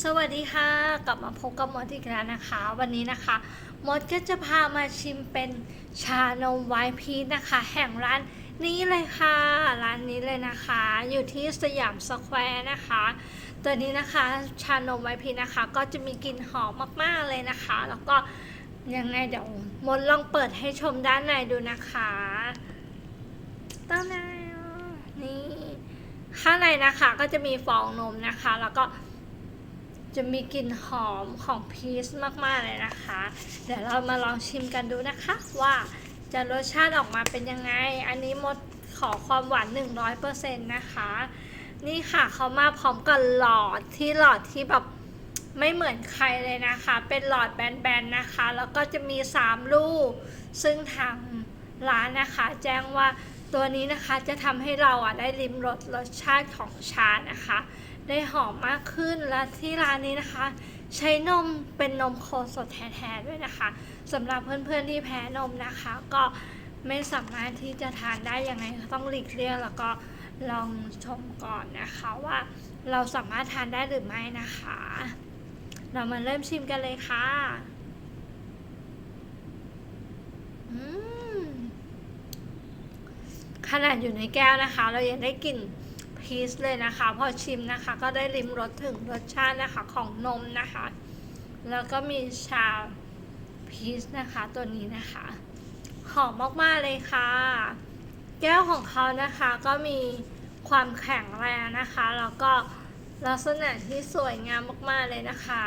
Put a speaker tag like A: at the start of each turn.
A: สวัสดีค่ะ กลับมาพบกับมดอีกแล้วนะคะ วันนี้นะคะ มดก็จะพามาชิมเป็นชานมไวท์พีชนะคะ แห่งร้านนี้เลยค่ะ ร้านนี้เลยนะคะ อยู่ที่สยามสแควร์นะคะ ตัวนี้นะคะชานมไวท์พีชนะคะ ก็จะมีกลิ่นหอมมากๆเลยนะคะ แล้วก็ยังไงเดี๋ยวมดลองเปิดให้ชมด้านในดูนะคะด้านในอะนี่ข้างในนะคะก็จะมีฟองนมนะคะ แล้วก็ จะมีกลิ่นหอมของพีชมากๆเลยนะคะ เดี๋ยวเรามาลองชิมกันดูนะคะว่าจะรสชาติออกมาเป็นยังไง อันนี้มดขอความหวาน 100%นะคะ นี่ค่ะเขามาพร้อมกับหลอดที่หลอดที่แบบไม่เหมือนใครเลยนะคะ เป็นหลอดแบนๆนะคะ แล้วก็จะมี 3 ลูก ซึ่งทางร้านนะคะ แจ้งว่าตัวนี้นะคะจะทำให้เราอะได้ริมรสรสชาติของชานะคะ ได้หอมมากขึ้นและที่ร้านนี้นะคะ ใช้นมเป็นนมโคสดแท้ๆด้วยนะคะสำหรับเพื่อนๆที่แพ้นมนะคะ ก็ไม่สามารถที่จะทานได้ยังไงต้องหลีกเลี่ยงแล้วก็ลองชมก่อนนะคะว่าเราสามารถทานได้หรือไม่นะคะ เรามาเริ่มชิมกันเลยค่ะขนาดอยู่ในแก้วนะคะ เรายังได้กลิ่น พีชเลยนะคะ พอชิมนะคะก็ได้ริมรสถึงรสชาตินะคะของนมนะคะ แล้วก็มีชาพีชนะคะตัวนี้นะคะ หอมมากๆเลยค่ะ แก้วของเขานะคะก็มีความแข็งแรงนะคะ แล้วก็ลักษณะที่สวยงามมากๆเลยนะคะ